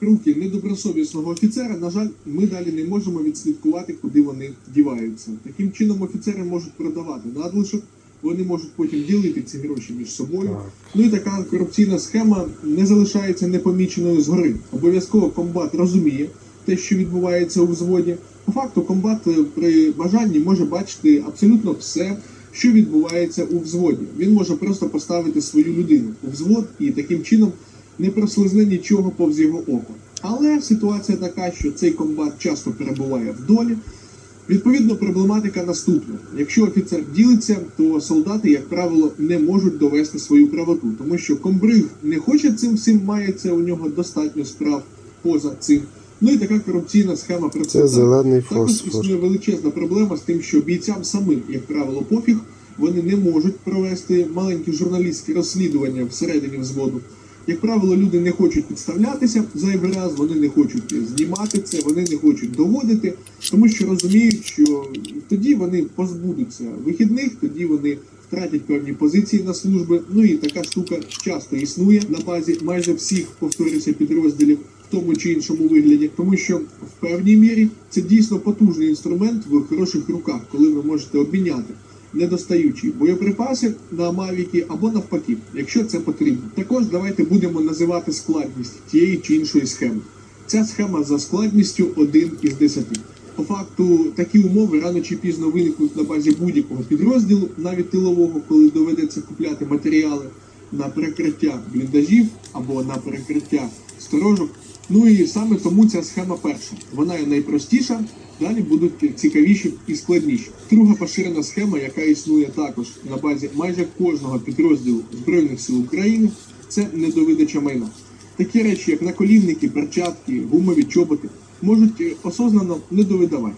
руки недобросовісного офіцера, на жаль, ми далі не можемо відслідкувати, куди вони діваються. Таким чином, офіцери можуть продавати надлишок, вони можуть потім ділити ці гроші між собою. Так. Ну і така корупційна схема не залишається непоміченою згори. Обов'язково комбат розуміє те, що відбувається у взводі. По факту, комбат е, при бажанні може бачити абсолютно все, що відбувається у взводі. Він може просто поставити свою людину у взвод і таким чином не прослизне нічого повз його око. Але ситуація така, що цей комбат часто перебуває в долі. Відповідно, проблематика наступна: якщо офіцер ділиться, то солдати, як правило, не можуть довести свою правоту, тому що комбриг не хоче цим всім мається, у нього достатньо справ поза цим. Ну і така корупційна схема Це процвітає. зелений Також існує величезна проблема з тим, що бійцям самим, як правило, пофіг, вони не можуть провести маленькі журналістські розслідування всередині взводу. Як правило, люди не хочуть підставлятися зайвий раз, вони не хочуть знімати це, вони не хочуть доводити, тому що розуміють, що тоді вони позбудуться вихідних, тоді вони втратять певні позиції на служби. Ну і така штука часто існує на базі майже всіх, повторюся, підрозділів в тому чи іншому вигляді, тому що в певній мірі це дійсно потужний інструмент в хороших руках, коли ви можете обміняти недостаючі боєприпаси на мавіки або навпаки, якщо це потрібно. Також давайте будемо називати складність тієї чи іншої схеми. Ця схема за складністю 1 із 10. По факту такі умови рано чи пізно виникнуть на базі будь-якого підрозділу, навіть тилового, коли доведеться купляти матеріали на перекриття бліндажів або на перекриття сторожок. Ну і саме тому ця схема перша. Вона є найпростіша, далі будуть цікавіші і складніші. Друга поширена схема, яка існує також на базі майже кожного підрозділу Збройних сил України, це недовидача майна. Такі речі, як наколінники, перчатки, гумові чоботи, можуть е, осознано недовидавати.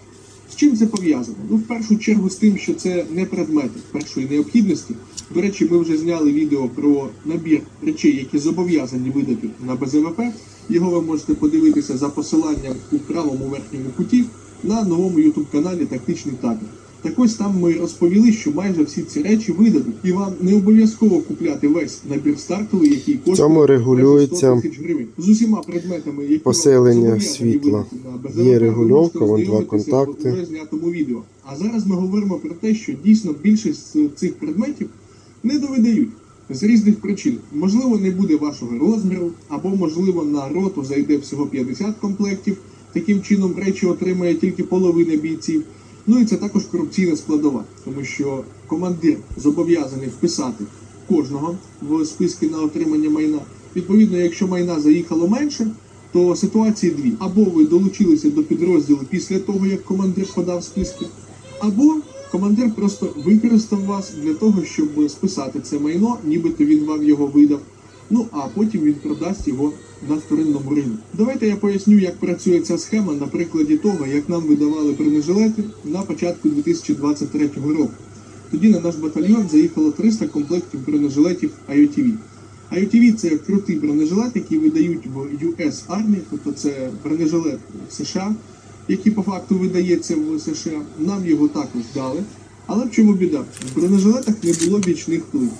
З чим це пов'язано? Ну, в першу чергу з тим, що це не предмети першої необхідності. До речі, ми вже зняли відео про набір речей, які зобов'язані видати на БЗВП. Його ви можете подивитися за посиланням у правому верхньому куті на новому youtube каналі Тактичний табір. Так ось там ми розповіли, що майже всі ці речі видадуть, і вам не обов'язково купляти весь набір стартовий, який коштує цьому регулюється тисяч гривень. з усіма предметами, які зобов'язані світла. Є регульовка, вон два контакти. в знятому відео. А зараз ми говоримо про те, що дійсно більшість з цих предметів не довидають. З різних причин. Можливо, не буде вашого розміру, або, можливо, на роту зайде всього 50 комплектів. Таким чином речі отримає тільки половина бійців. Ну і це також корупційна складова, тому що командир зобов'язаний вписати кожного в списки на отримання майна. Відповідно, якщо майна заїхало менше, то ситуації дві: або ви долучилися до підрозділу після того, як командир подав списки, або командир просто використав вас для того, щоб списати це майно, нібито він вам його видав. Ну а потім він продасть його на вторинному ринку. Давайте я поясню, як працює ця схема на прикладі того, як нам видавали бронежилети на початку 2023 року. Тоді на наш батальйон заїхало 300 комплектів бронежилетів IOTV. IOTV – це крутий бронежилет, який видають в US Army, тобто це бронежилет США, який по факту видається в США. Нам його також дали. Але в чому біда? В бронежилетах не було бічних плит.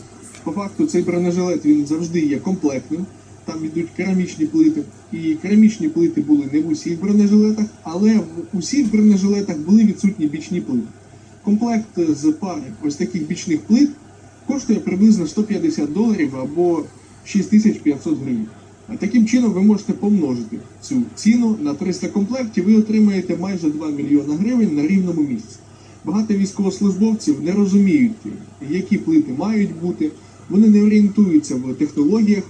По факту цей бронежилет він завжди є комплектним. Там йдуть керамічні плити. І керамічні плити були не в усіх бронежилетах, але в усіх бронежилетах були відсутні бічні плити. Комплект з пари ось таких бічних плит коштує приблизно 150 доларів або 6500 гривень. Таким чином ви можете помножити цю ціну на 300 комплектів і отримаєте майже 2 мільйона гривень на рівному місці. Багато військовослужбовців не розуміють, які плити мають бути, вони не орієнтуються в технологіях,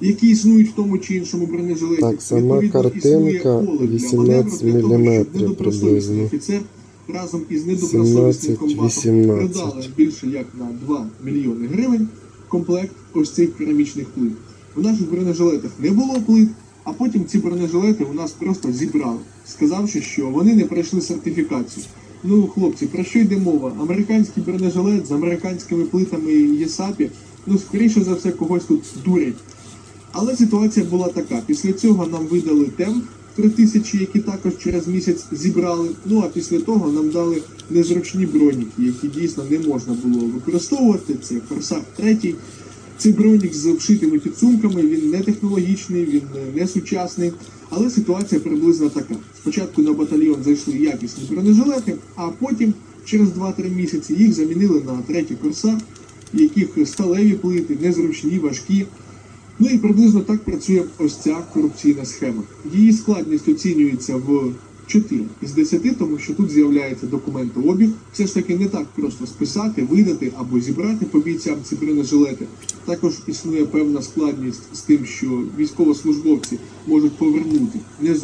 які існують в тому чи іншому бронежилеті. Так, сама картинка поле для 18 маневру для того, щоб міліметрів приблизно. офіцер разом із недобросовісним комбатом продали більше як на 2 мільйони гривень комплект ось цих керамічних плит. В наших бронежилетах не було плит, а потім ці бронежилети у нас просто зібрали, сказавши, що вони не пройшли сертифікацію. Ну, хлопці, про що йде мова? Американський бронежилет з американськими плитами ЄСАПі, ну, скоріше за все, когось тут дурять. Але ситуація була така. Після цього нам видали темп 3000, які також через місяць зібрали. Ну а після того нам дали незручні броніки, які дійсно не можна було використовувати. Це Форсар 3. Цей бронік з вшитими підсумками, він не технологічний, він не сучасний, але ситуація приблизно така. Спочатку на батальйон зайшли якісні бронежилети, а потім, через 2-3 місяці, їх замінили на третій корсар, яких сталеві плити, незручні, важкі. Ну і приблизно так працює ось ця корупційна схема. Її складність оцінюється в 4 із 10, тому що тут з'являється документообіг. Все ж таки не так просто списати, видати або зібрати по бійцям ці бронежилети. Також існує певна складність з тим, що військовослужбовці можуть повернути не